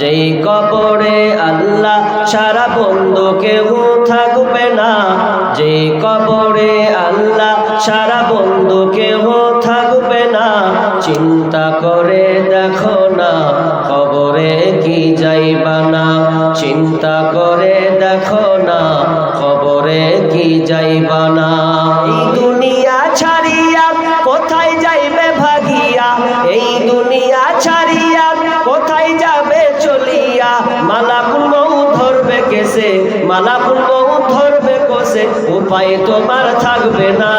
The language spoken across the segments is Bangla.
যেই কবরে আল্লাহ সারা বন্ধু কেউ থাকবে না, যেই কবরে আল্লাহ সারা বন্ধু কেউ থাকবে না, চিন্তা করে মালাকুল মৌ ধরবে কোসে উপায় তোমার থাকবে না।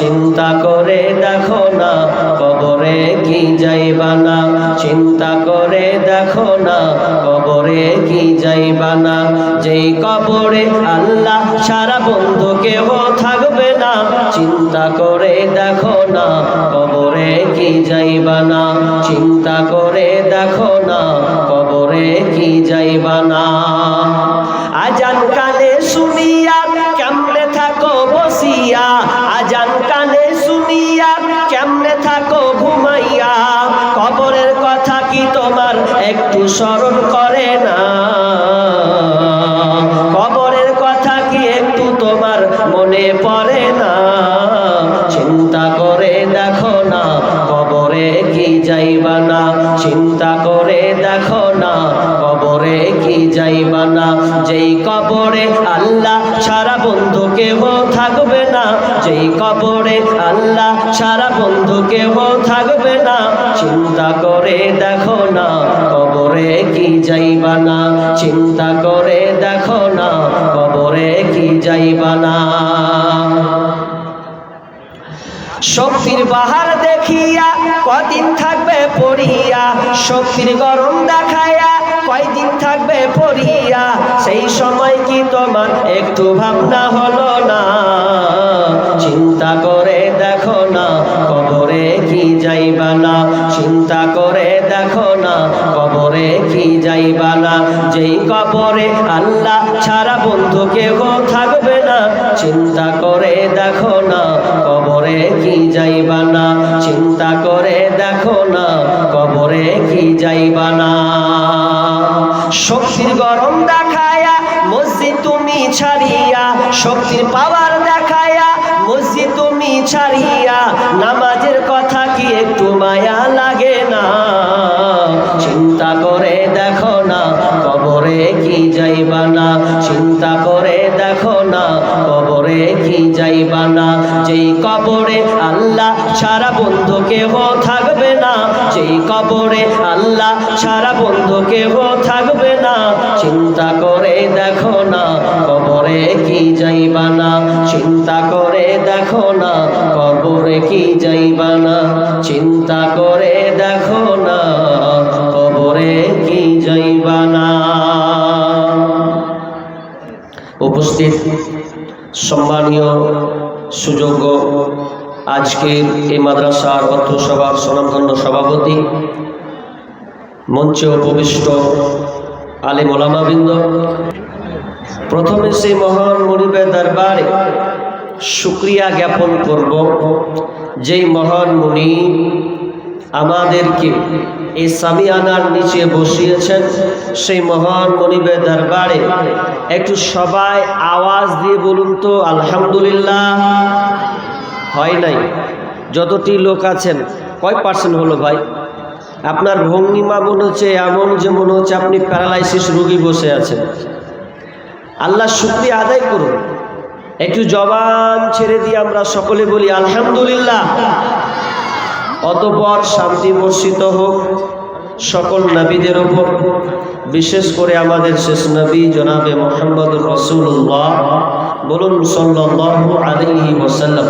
চিন্তা করে দেখো না, কবরে কি যাইবা না। চিন্তা করে দেখো না, কবরে কি যাইবা না। যেই কবরে আল্লাহ সারা বন্ধু কেউ থাকবে না, চিন্তা করে দেখো না, কবরে কি যাইবা না। চিন্তা একটু স্মরণ করে না। কবরের কথা কি একটু তোমার মনে পড়ে না? চিন্তা করে দেখো না, কবরে কি যাইবা না? চিন্তা করে দেখো না, কবরে কি যাইবা না? যেই কবরে আল্লাহ সারা বন্ধু কেহ থাকবে না। যেই কবরে আল্লাহ সারা বন্ধু কেহ থাকবে না। চিন্তা করে দেখো না কবরে কি যাইবা না? চিন্তা করে দেখো না, কবরে কি যাইবা না? শক্তির বাহার দেখিয়া কদিন থাকবে পড়িয়া, শক্তির গরম দেখায়া কয়দিন থাকবে পড়িয়া, সেই সময় কি তোমার একটু ভাবনা হলো না? চিন্তা করে দেখো না, কবরে কি যাইবা না? চিন্তা যাইবা না যেই কবরে আল্লাহ ছাড়া বন্ধু কেউ থাকবে না। চিন্তা করে দেখো না, কবরে কি যাইবা না চিন্তা করে দেখো না, কবরে কি যাইবা না শক্তির গরম দেখায়া, মসজিদ তুমি ছাড়িয়া, শক্তির পাওয়ার দেখায়া, মসজিদ তুমি ছাড়িয়া, নামাজের কথা কি একটু মায়া লাগে না? চিন্তা করে যাইবা না যেই কবরে আল্লাহ সারা বন্ধু কেহ থাকবে না। যেই কবরে আল্লাহ সারা বন্ধু কেহ থাকবে না। চিন্তা করে দেখো না, কবরে কি যাইবা না চিন্তা করে দেখো না, কবরে কি যাইবা না চিন্তা করে দেখো না, কবরে কি যাইবা না উপস্থিত সম্মানীয় সুযোগ্য। আজকের এই মাদ্রাসার অর্থ সভার স্বনামধন্য সভাপতি, মঞ্চে উপবিষ্ট আলিম ওলামাবৃন্দ। প্রথমে সেই মহান মনিবের দরবারে শুক্রিয়া জ্ঞাপন করব, যেই মহান মুনি আমাদেরকে এই সামিয়ানার নিচে বসিয়েছেন। সেই মহান মনিবের দরবারে একটু সবাই আওয়াজ দিয়ে বলুন তো, আলহামদুলিল্লাহ। হয় নাই? যতটি লোক আছেন, কয় পার্সেন্ট হলো ভাই? আপনার ভঙ্গিমা মনে হচ্ছে এমন যে মনে হচ্ছে আপনি প্যারালাইসিস রোগী বসে আছেন। আল্লাহ শুক্রিয়া আদায় করুন। একটু জবান ছেড়ে দিয়ে আমরা সকলে বলি, আলহামদুলিল্লাহ। অতপর শান্তি বর্ষিত হোক। সকল নবীদের ওপর বিশেষ করে আমাদের শেষ নবী জনাবে মোহাম্মদ রসুল্লাহ বলুন সাল্লাহ আলহি ওসাল্লাম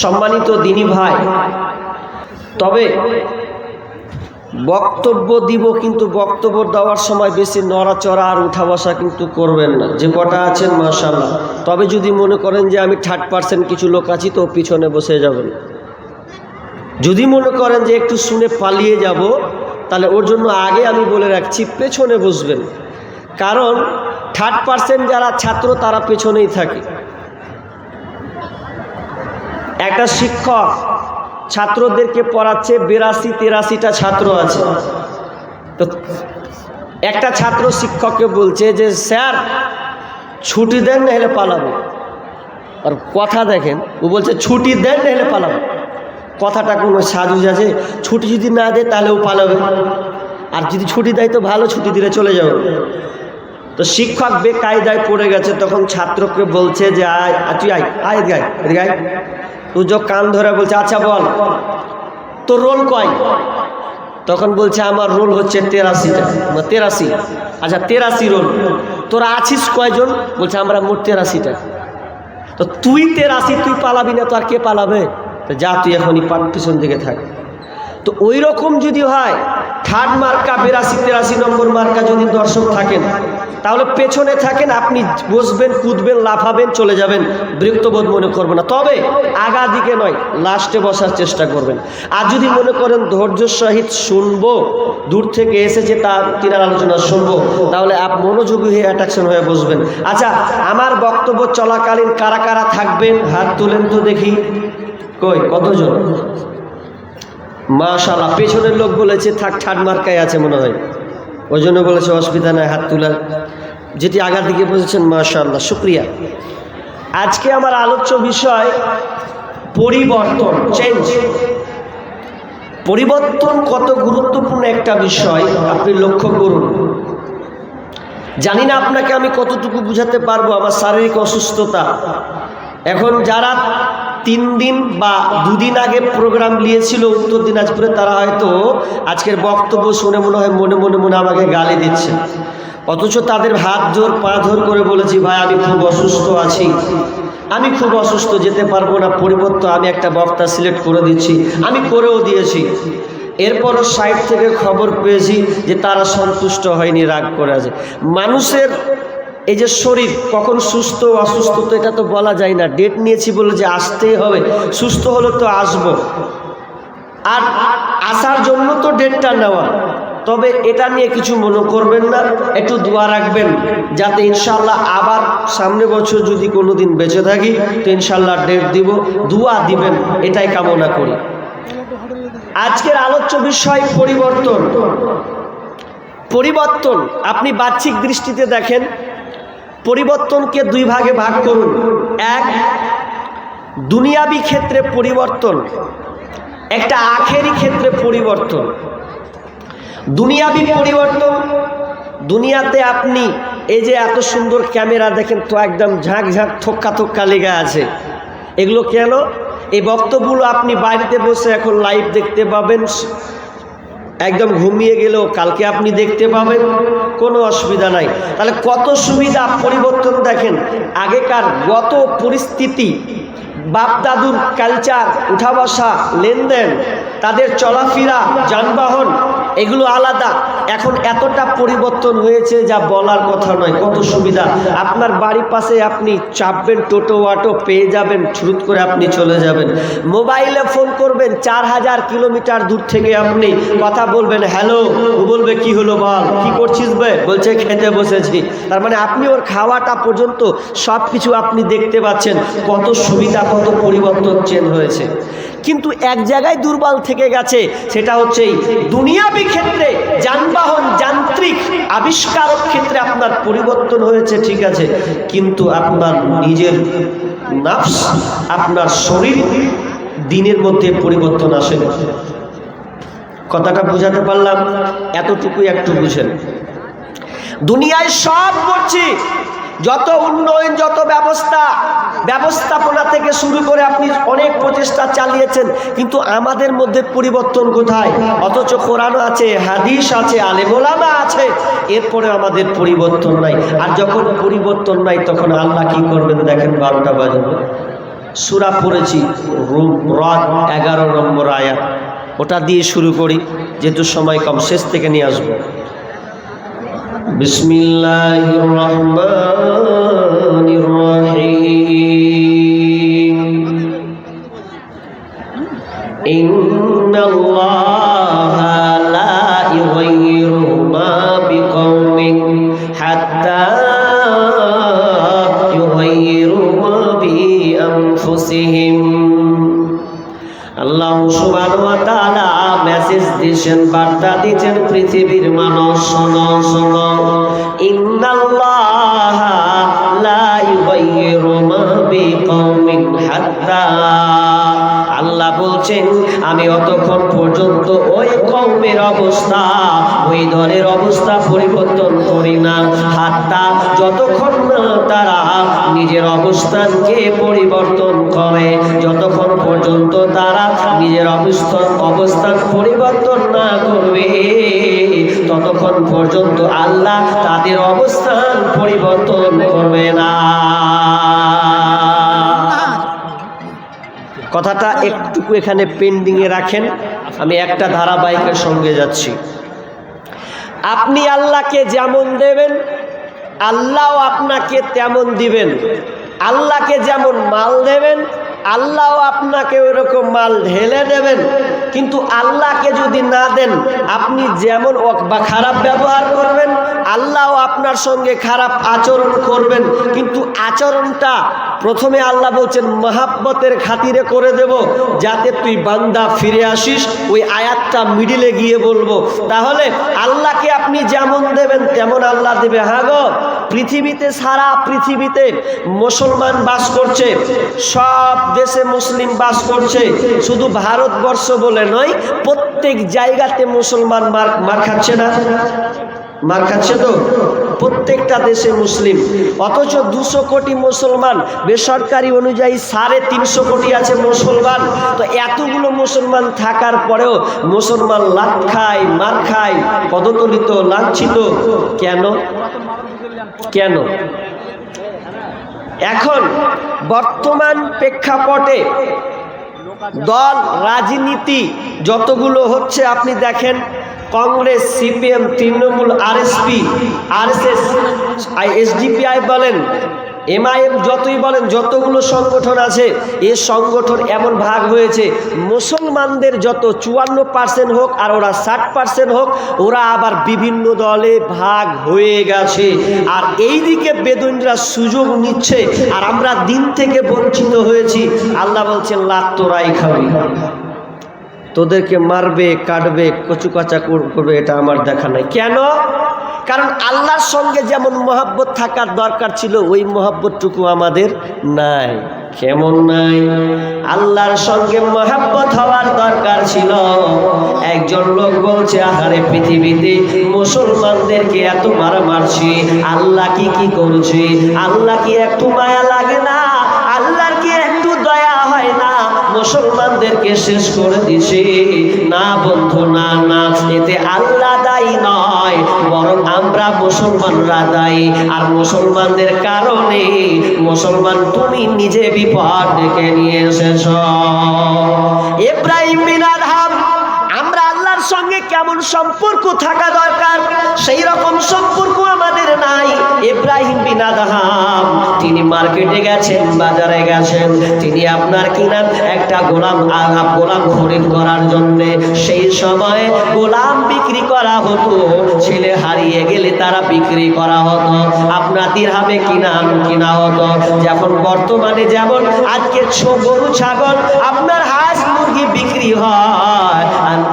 সম্মানিত দিনী ভাই, তবে বক্তব্য দিব কিন্তু বক্তব্য দেওয়ার সময় বেশি নড়াচড়া আর উঠা বসা কিন্তু করবেন না। যে কটা আছেন মাশাল্লাহ তবে যদি মনে করেন যে আমি থার্ড পার্সেন্ট কিছু লোক আছি, তো পিছনে বসে যাবেন। যদি মনে করেন যে একটু শুনে পালিয়ে যাব, তাহলে ওর জন্য আগে আমি বলে রাখছি, পেছনে বসবেন। কারণ থার্ড পার্সেন্ট যারা ছাত্র, তারা পেছনেই থাকে। একটা শিক্ষক ছাত্রদেরকে পড়াচ্ছে, বিরাশি, তিরাশিটা ছাত্র আছে। তো একটা ছাত্র শিক্ষককে বলছে যে, স্যার, ছুটি দেন না হলে পালাবো। আর কথা দেখেন, ও বলছে, ছুটি দেন না হলে পালাবো। কথাটা কোনো সাজু আছে ছুটি যদি না দেয় তাহলে ও পালাবে। আর যদি ছুটি দেয় তো ভালো ছুটি দিলে চলে যাবে। তো শিক্ষক বেকায়দায় পড়ে গেছে তখন ছাত্রকে বলছে যে আয় তুই আয় আয় আয় এদিকে আয়। ও যো কান ধরে বলছে আচ্ছা বল তোর রোল কয়? তখন বলছে আমার রোল হচ্ছে তেরাশিটা না, তেরাশি। আচ্ছা তেরাশি রোল। তোরা আছিস কয়জন? বলছে আমরা মোট তেরাশিটা তো তুই তেরাশি তুই পালাবি না তো আর কে পালাবে? যা তুই এখনই পাট পিছন দিকে থাক। তো ওই রকম যদি হয় থার্ড মার্কা বিরাশি, তেরাশি নম্বর মার্কা যদি দর্শক থাকেন, তাহলে পেছনে থাকেন, আপনি বসবেন, কুদবেন, লাফাবেন, চলে যাবেন। বিরক্তবোধ মনে করবেন না। তবে আগা দিকে নয়, লাস্টে বসার চেষ্টা করবেন। আর যদি মনে করেন ধৈর্য সহিত শুনব, দূর থেকে এসেছে তার, তিনার আলোচনা শুনব, তাহলে আপ মনোযোগী হয়ে অ্যাট্রাকশন হয়ে বসবেন। আচ্ছা আমার বক্তব্য চলাকালীন কারা কারা থাকবেন, হাত তুলেন তো দেখি। কই, কতজন? মাশাল্লাহ পেছনের লোক বলেছে, থাক, ঠাট মার্কায় আছে মনে হয়। ওই জন্য বলেছে, অসুবিধা নাই, হাত তোলার যেটি আগার দিকে বলেছেন মাশাল্লাহ শুক্রিয়া। আজকে আমার আলোচ্য বিষয়, পরিবর্তন চেঞ্জ পরিবর্তন কত গুরুত্বপূর্ণ একটা বিষয়, আপনি লক্ষ্য করুন। জানি না আপনাকে আমি কতটুকু বুঝাতে পারব, আমার শারীরিক অসুস্থতা। এখন যারা তিন দিন বা দুদিন আগে প্রোগ্রাম নিয়েছিল উত্তর দিনাজপুরে, তারা হয়তো আজকের বক্তব্য শুনে মনে হয় মনে মনে মনে আমাকে গালি দিচ্ছে। অথচ তাদের হাত ধর পা ধর করে বলেছি, ভাই, আমি খুব অসুস্থ আছি। আমি খুব অসুস্থ, যেতে পারব না। পরিবর্তন আমি একটা বক্তা সিলেক্ট করে দিচ্ছি। আমি করেও দিয়েছি। এরপরও সাইড থেকে খবর পেয়েছি যে তারা সন্তুষ্ট হয়নি, রাগ করে আছে। মানুষের এই যে শরীর, কখন সুস্থ অসুস্থ তো এটা তো বলা যায় না। ডেট নিয়েছি বলে যে আসতেই হবে। সুস্থ হলে তো আসব। আর আসার জন্য তো ডেটটা নেওয়া। তবে এটা নিয়ে কিছু মনে করবেন না, একটু দোয়া রাখবেন, যাতে ইনশাল্লাহ আবার সামনে বছর যদি কোনো দিন বেঁচে থাকি, তো ইনশাল্লাহ ডেট দিব, দোয়া দিবেন, এটাই কামনা করি। আজকের আলোচ্য বিষয় পরিবর্তন। পরিবর্তন, আপনি বাহ্যিক দৃষ্টিতে দেখেন পরিবর্তনকে দুই ভাগে ভাগ করুন। এক, দুনিয়াবি ক্ষেত্রে পরিবর্তন, একটা আখেরি ক্ষেত্রে পরিবর্তন। দুনিয়াবি পরিবর্তন, দুনিয়াতে আপনি এই যে এত সুন্দর ক্যামেরা দেখেন তো একদম ঝাঁক ঝাঁক, থক্কা থক্কা লেগে আছে। এগুলো কেন? এই বক্তব্যগুলো আপনি বাড়িতে বসে এখন লাইভ দেখতে পাবেন। একদম ঘুমিয়ে গেলেও কালকে আপনি দেখতে পাবেন, কোনো অসুবিধা নাই। তাহলে কত সুবিধা পরিবর্তন দেখেন। আগেকার গত পরিস্থিতি, বাপদাদুর কালচার উঠা বসা লেনদেন, তাদের চলাফেরা, যানবাহন, এগুলো আলাদা। এখন এতটা পরিবর্তন হয়েছে যা বলার কথা নয়, কত সুবিধা। আপনার বাড়ির পাশে আপনি চাপবেন, টোটো, অটো পেয়ে যাবেন ছুট করে আপনি চলে যাবেন। মোবাইলে ফোন করবেন, চার হাজার কিলোমিটার দূর থেকে আপনি কথা বলবেন, হ্যালো। বলবে, কি হলো বল? কি করছিস বে? বলছে, খেতে বসেছি। তার মানে আপনি ওর খাওয়াটা পর্যন্ত সব কিছু আপনি দেখতে পাচ্ছেন, কত সুবিধা, কত পরিবর্তন চেঞ্জ হয়েছে। কিন্তু এক জায়গায় দুর্বল থেকে গেছে, সেটা হচ্ছে দুনিয়াবি ক্ষেত্রে যানবাহন যান্ত্রিক আবিষ্কারক ক্ষেত্রে আপনার পরিবর্তন হয়েছে, ঠিক আছে। কিন্তু আপনার নিজের নাফস, আপনার শরীর দিনের মধ্যে পরিবর্তন আসে কথাটা বুঝাতে পারলাম? এতটুকুই একটু বুঝেন। দুনিয়ায় সব করছি যত উন্নয়ন, যত ব্যবস্থা, ব্যবস্থাপনা থেকে শুরু করে আপনি অনেক প্রচেষ্টা চালিয়েছেন, কিন্তু আমাদের মধ্যে পরিবর্তন কোথায়? অথচ কোরআন আছে, হাদিস আছে, আলেমোলামা আছে, এরপরে আমাদের পরিবর্তন নাই। আর যখন পরিবর্তন নাই, তখন আল্লাহ কি করবেন দেখেন বারোটা বাজে সুরা পড়েছি, রুম এগারো নম্বর আয়াত। ওটা দিয়ে শুরু করি, যেহেতু সময় কম, শেষ থেকে নিয়ে আসব। بسم الله الرحمن الرحيم إن الله لا يغير ما بقوم حتى يغيروا ما بأنفسهم আল্লাহ বার্তা দিচ্ছেন পৃথিবীর মানুষ অবস্থানকে পরিবর্তন করে। যতক্ষণ পর্যন্ত তারা নিজের অবস্থান অবস্থান পরিবর্তন না করবে, ততক্ষণ পর্যন্ত আল্লাহ তাদের অবস্থান পরিবর্তন করবে না। কথাটা একটুকু এখানে পেন্ডিংয়ে রাখেন। আমি একটা ধারাবাহিকের সঙ্গে যাচ্ছি। আপনি আল্লাহকে যেমন দেবেন, আল্লাহও আপনাকে তেমন দিবেন। আল্লাহকে যেমন মাল দেবেন, আল্লাহও আপনাকে ওইরকম মাল ঢেলে দেবেন। কিন্তু আল্লাহকে যদি না দেন, আপনি যেমন বা খারাপ ব্যবহার করবেন, আল্লাহও আপনার সঙ্গে খারাপ আচরণ করবেন। কিন্তু আচরণটা প্রথমে আল্লাহ বলছেন, মহাব্বতের খাতিরে করে দেব, যাতে তুই বান্দা ফিরে আসিস। ওই আয়াতটা মিডিলে গিয়ে বলব, তাহলে আল্লাহকে আপনি যেমন দেবেন, তেমন আল্লাহ দেবে। হ্যাঁ গো, পৃথিবীতে সারা পৃথিবীতে মুসলমান বাস করছে, সব দেশে মুসলিম বাস করছে, শুধু ভারতবর্ষ বলে নয়, প্রত্যেক জায়গাতে মুসলমান মার মার খাচ্ছে না। মার খাচ্ছে তো? প্রত্যেকটা দেশে মুসলিম। অথচ দুশো কোটি মুসলমান, বেসরকারি অনুযায়ী সাড়ে তিনশো কোটি আছে মুসলমান। তো এতগুলো মুসলমান থাকার পরেও মুসলমান লাভ খায়, মার খায়, পদতলিত, লাঞ্ছিত। কেন? কেন? এখন বর্তমান প্রেক্ষাপটে দল, রাজনীতি যতগুলো হচ্ছে, আপনি দেখেন Congress, CPM, Trinamool, RSP, RSS SDPI বলেন, এমআইএম যতই বলেন, যতগুলো সংগঠন আছে, এ সংগঠন এমন ভাগ হয়েছে, মুসলমানদের যত চুয়ান্ন পার্সেন্ট হোক আর ওরা ষাট পার্সেন্ট হোক, ওরা আবার বিভিন্ন দলে ভাগ হয়ে গেছে। আর এই দিকে বেদনরা সুযোগ নিচ্ছে, আর আমরা দিন থেকে বঞ্চিত হয়েছি। আল্লাহ বলছেন, লাত তোরাই খাবি। তোদেরকে মারবে, কাটবে, কচুকাচা কর- করবে, এটা আমার দেখা নাই। কেন? কারণ আল্লাহর সঙ্গে যেমন মহাব্বত থাকার দরকার ছিল, ওই মহাব্বতটুকু আমাদের নাই। কেমন নাই? আল্লাহর সঙ্গে মহাব্বত হওয়ার দরকার ছিল। একজন লোক বলছে, আহারে পৃথিবীতে মুসলমানদেরকে এত মারা মারছি আল্লাহ কি কি করছে? আল্লাহ কি একটু মায়া লাগে না? মুসলমানদেরকে শেষ করে দিছে। না বন্ধু, না না, এতে আল্লাহ দায়ী নয়, বরং আমরা মুসলমানরা দায়ী। আর মুসলমানদের কারণে মুসলমান তুমি নিজে বিপদ ডেকে নিয়ে এসেছ। ইব্রাহিম বিন আদহাম আমরা আল্লাহর সঙ্গে কেমন সম্পর্ক থাকা দরকার? সেই রকম সম্পর্ক আমাদের নাই। ইব্রাহিম বিন আদহাম, তিনি মার্কেটে গেছেন, বাজারে গেছেন। তিনি আপনার কিনা একটা গোলাম গোলাম খরিদ করার জন্য। সেই সময়ে গোলাম বিক্রি করা হতো, ছেলে হারিয়ে গেলে তারা বিক্রি করা হতো। আপনার দিরহামে কিনা কিনা হতো। যখন বর্তমানে যেমন আজকে গরু, ছাগল, আপনার হাঁস মুরগি বিক্রি হয়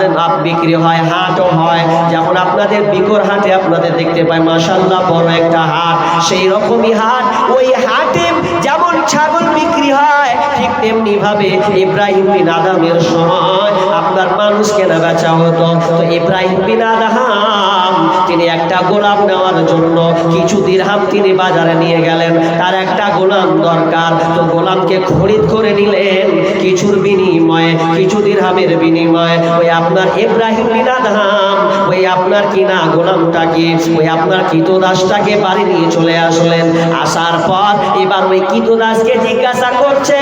আনতে হাত বিক্রি হয়, হাটও হয়। যেমন আপনাদের বিকর হাটে আপনাদের দেখতে পাই মাসাল্লাহ বড় একটা হাট। সেই রকমই হাট। ওই হাটে যেমন ছাগল বিক্রি হয় ঠিক তেমনি ভাবে ইব্রাহিম বিন আদামের সময় আপনার মানুষ কেনা বেচা হতো। তো ইব্রাহিম বিন আদাম তিনি একটা গোলাম নেওয়ার জন্য কিছু দিরহাম তিনি বাজারে নিয়ে গেলেন। তার একটা গোলাম দরকার। তো গোলামকে খরিদ করে নিলেন কিছুর বিনিময়ে, কিছু দিরহামের বিনিময়ে। ওই আপনার ইব্রাহিম বিন আদহাম, ওই আপনার কিনা গোলামটাকে, ওই আপনার কিতদাসটাকে বাড়ি নিয়ে চলে আসলেন। আসার পর এবার ওই কিতদাসকে জিজ্ঞাসা করছে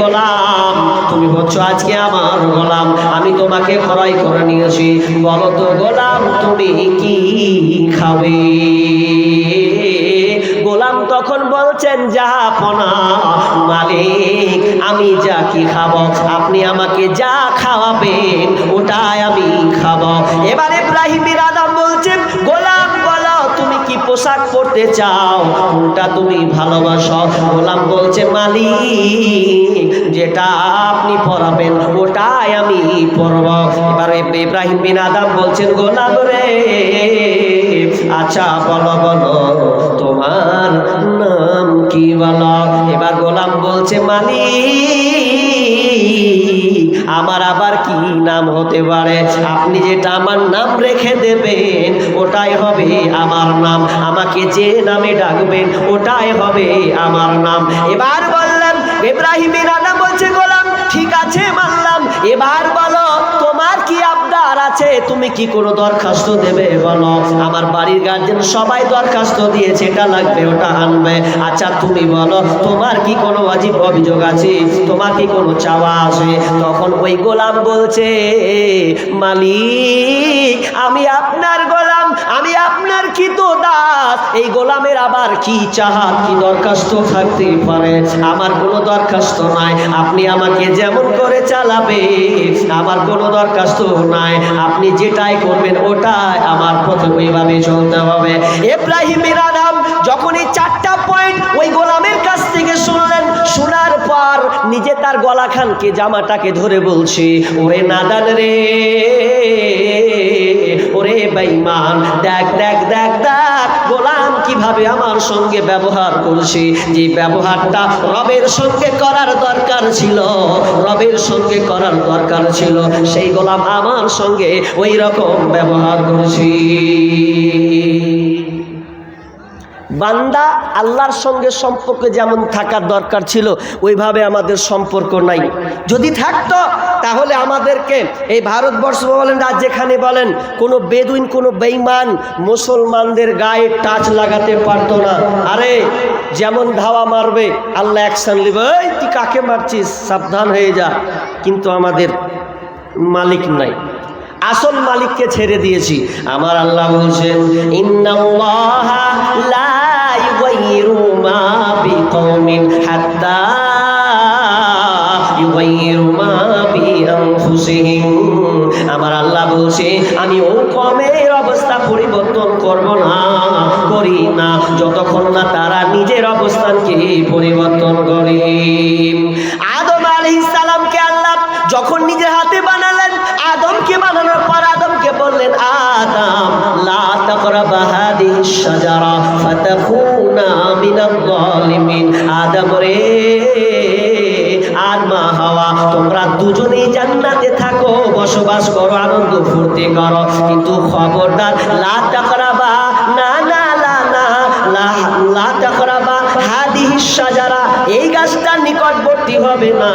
গোলাম, তুমি হচ্ছ আজকে আমার গোলাম, আমি তোমাকে ক্রয় করে নিয়েছি। বলো তো গোলাম, তুমি কি খাবে? গোলাম তখন বলছেন যাহাপনা মালিক, আমি যা কি খাব? আপনি আমাকে যা খাওয়াবেন, ওটাই আমি খাব। এবার ইব্রাহিম পোশাক পরতে চাও, কোনটা তুমি ভালোবাসো? গোলাম বলছে, মালিক, যেটা আপনি পড়াবেন ওটাই আমি পড়ব এবার ইব্রাহিম বিন আদম বলছেন, গোলাম রে আচ্ছা বলো বলো, তোমার নাম কি বলো? এবার গোলাম বলছে, মালিক আমার আবার কি নাম হতে পারে? আপনি যেটা আমার নাম রেখে দেবেন, ওটাই হবে আমার নাম। আমাকে যে নামে ডাকবেন, ওটাই হবে আমার নাম। এবার বললাম, ইব্রাহিমের আনা বলছে গোলাম, ঠিক আছে মানলাম। এবার বলো আছে, তুমি কি কোনো দরখাস্ত দেবে বলো? আমার বাড়ির গার্জেন সবাই দরখাস্ত দিয়েছে, এটা লাগবে, ওটা আনবে। আচ্ছা তুমি বলো, তোমার কি কোনো অজীব অভিযোগ আছে? তোমার কি কোনো চাওয়া আছে? তখন ওই গোলাম বলছে, মালিক, আমি আপনার গোলাম আমি আপনার কি তো দাস। এই গোলামের আবার কি চাহাত, কি দরখাস্ত থাকতে পারে? আমার কোনো দরখাস্ত নাই। আপনি আমাকে যেমন করে চালাবে আমার কোনো দরখাস্ত নাই। আপনি যেটাই করবেন, ওটাই আমার পথে ওইভাবে চলতে হবে। ইব্রাহিমের আনাম যখন এই চারটা পয়েন্ট ওই গোলামের কাছ থেকে শুনলেন, শোনার পর নিজে তার গলা খানকে জামাটাকে ধরে বলছে, ওরে নাদান রে বেঈমান, দেখ দেখ দেখ দেখ, গোলাম কীভাবে আমার সঙ্গে ব্যবহার করছে? যে ব্যবহারটা রবের সঙ্গে করার দরকার ছিল, রবের সঙ্গে করার দরকার ছিল, সেই গোলাম আমার সঙ্গে ওই রকম ব্যবহার করছি। বান্দা আল্লাহর সঙ্গে সম্পর্ক যেমন থাকার দরকার ছিল, ওইভাবে আমাদের সম্পর্ক নাই। যদি থাকতো, তাহলে আমাদেরকে এই ভারতবর্ষ বলেন, আর যেখানে বলেন, কোনো বেদুইন, কোনো বেইমান মুসলমানদের গায়ে টাচ লাগাতে পারতো না। আরে, যেমন ধাওয়া মারবে, আল্লাহ অ্যাকশন নেবে এই, তুই কাকে মারছিস? সাবধান হয়ে যা। কিন্তু আমাদের মালিক নাই। আসল মালিককে ছেড়ে দিয়েছি। আমার আল্লাহ বলছেন, ইন্নাল্লাহা লা আমার আল্লাহ বলছে আমি ও কমের অবস্থা পরিবর্তন করব না, করি না। যতক্ষণ না তারা নিজের অবস্থানকে পরিবর্তন করে। আদম আলাইহিস সালামকে আল্লাহ যখন নিজের হাতে বানালেন, আদমকে বানানোর পর আদমকে বললেন, আদম, লা তাকরাবা হাদিহি শাজারা, ফাতাকুনা মিনাল জালিমিন আদম রে, আর মা হাওয়া, তোমরা দুজনেই জান্নাতে থাকো, বসবাস করো, আনন্দ ফুর্তি করো। কিন্তু খবরদার, লা তাকরাবা লা লা তাকরাবা হাদিহিস শাজারা এই গাছটার নিকটবর্তী হবে না।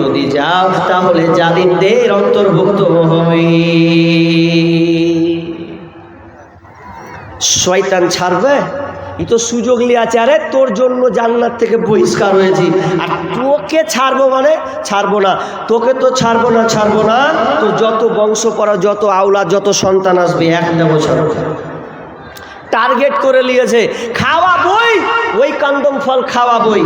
যদি যাও তাহলে জালিমদের অন্তর্ভুক্ত হবে। শয়তান ছাড়বে? ই তো সুযোগ নিয়ে আছে, আরে তোর জন্য জান্নাত থেকে বহিষ্কার হয়েছি। আর তোকে ছাড়বো মানে? ছাড়বো না। তোকে তো ছাড়বো না ছাড়বো না। তো যত বংশ পড়া, যত আওলা যত সন্তান আসবে একটা বছর টার্গেট করে নিয়েছে খাওয়া বই ওই কান্দম ফল খাওয়া বই।